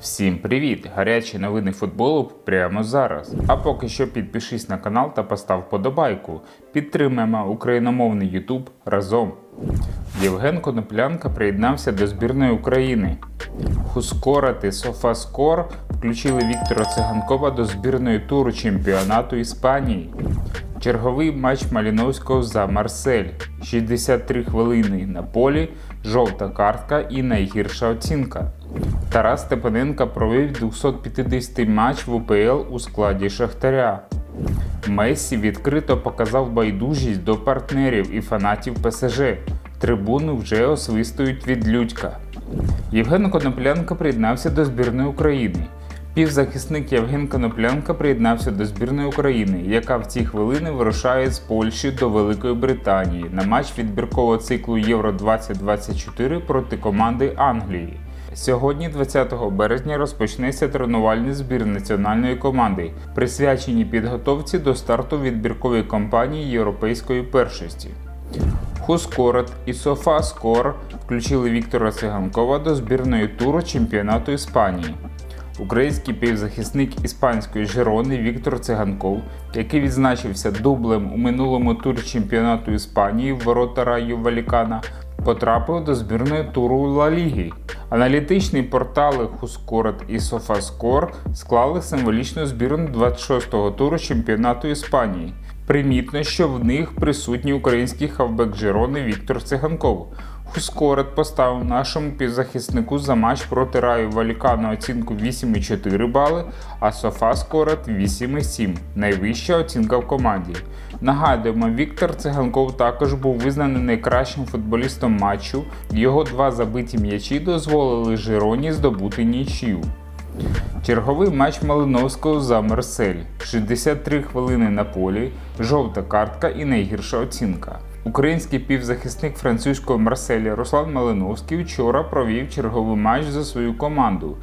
Всім привіт! Гарячі новини футболу прямо зараз. А поки що підпишись на канал та постав подобайку. Підтримаємо україномовний Ютуб разом. Євген Коноплянка приєднався до збірної України. Хускора та Софаскор включили Віктора Циганкова до збірної туру чемпіонату Іспанії. Черговий матч Маліновського за Марсель. 63 хвилини на полі, жовта картка і найгірша оцінка. Тарас Степаненко провів 250 матч в УПЛ у складі Шахтаря. Мессі відкрито показав байдужість до партнерів і фанатів ПСЖ. Трибуни вже освистують від Людька. Євген Коноплянка приєднався до збірної України. Півзахисник Євген Коноплянка приєднався до збірної України, яка в ці хвилини вирушає з Польщі до Великої Британії на матч відбіркового циклу Євро 2024 проти команди Англії. Сьогодні, 20 березня, розпочнеться тренувальний збір національної команди, присвячені підготовці до старту відбіркової кампанії європейської першості. Хускорот і Софаскор включили Віктора Циганкова до збірної туру чемпіонату Іспанії. Український півзахисник іспанської Жирони Віктор Циганков, який відзначився дублем у минулому турі чемпіонату Іспанії ворота Раю Валікана, потрапив до збірної туру Ла Ліги. Аналітичні портали Хускорот і Софаскор склали символічну збірну 26-го туру чемпіонату Іспанії. Примітно, що в них присутній український хавбек Джерони Віктор Циганков. Хускорет поставив нашому півзахиснику за матч проти Раю Валікану оцінку 8,4 бали, а Софа Скорет 8,7 найвища оцінка в команді. Нагадуємо, Віктор Циганков також був визнаний найкращим футболістом матчу. Його два забиті м'ячі дозволили Жироні здобути нічию. Черговий матч Малиновського за Марсель. 63 хвилини на полі, жовта картка і найгірша оцінка. Український півзахисник французького Марселя Руслан Малиновський вчора провів черговий матч за свою команду.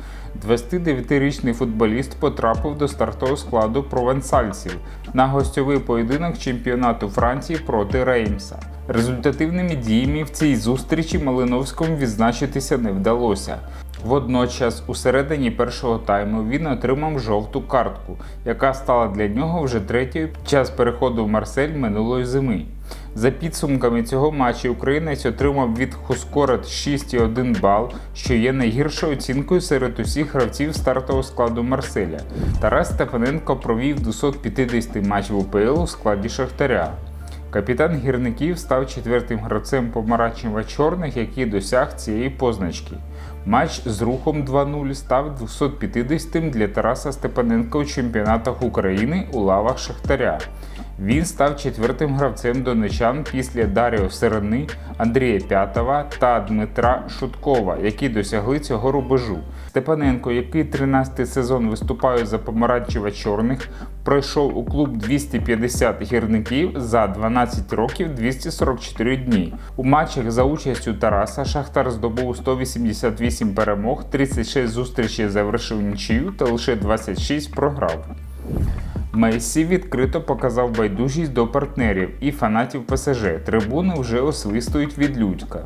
29-річний футболіст потрапив до стартового складу провансальців на гостьовий поєдинок чемпіонату Франції проти Реймса. Результативними діями в цій зустрічі Малиновському відзначитися не вдалося. Водночас, у середині першого тайму він отримав жовту картку, яка стала для нього вже третьою під час переходу в Марсель минулої зими. За підсумками цього матчу українець отримав від Хускорет 6,1 бал, що є найгіршою оцінкою серед усіх гравців стартового складу Марселя. Тарас Степаненко провів 250 матчів УПЛ у складі Шахтаря. Капітан гірників став четвертим гравцем помаранчево-чорних, який досяг цієї позначки. Матч з рухом 2-0 став 250-м для Тараса Степаненка у чемпіонатах України у лавах Шахтаря. Він став четвертим гравцем донечан після Даріо Серени, Андрія П'ятова та Дмитра Шуткова, які досягли цього рубежу. Степаненко, який 13-й сезон виступає за помаранчево-чорних, пройшов у клуб 250 гірників за 12 років 244 дні. У матчах за участю Тараса Шахтар здобув 188 перемог, 36 зустрічей завершив нічию та лише 26 програв. Месі відкрито показав байдужість до партнерів і фанатів ПСЖ. Трибуни вже освистують від Людька.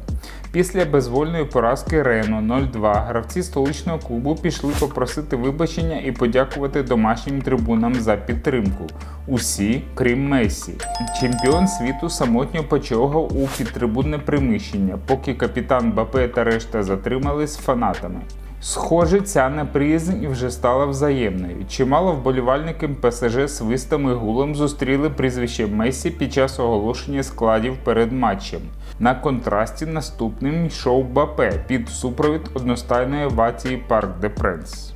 Після безвольної поразки Рено 0-2 гравці столичного клубу пішли попросити вибачення і подякувати домашнім трибунам за підтримку. Усі, крім Месі. Чемпіон світу самотньо почогав у підтрибунне приміщення, поки капітан Бапе та решта затримались з фанатами. Схоже, ця неприязнь вже стала взаємною. Чимало вболівальників ПСЖ свистом і гулом зустріли прізвище Месі під час оголошення складів перед матчем. На контрасті наступним йшов Бапе під супровід одностайної овації Парк де Пренс.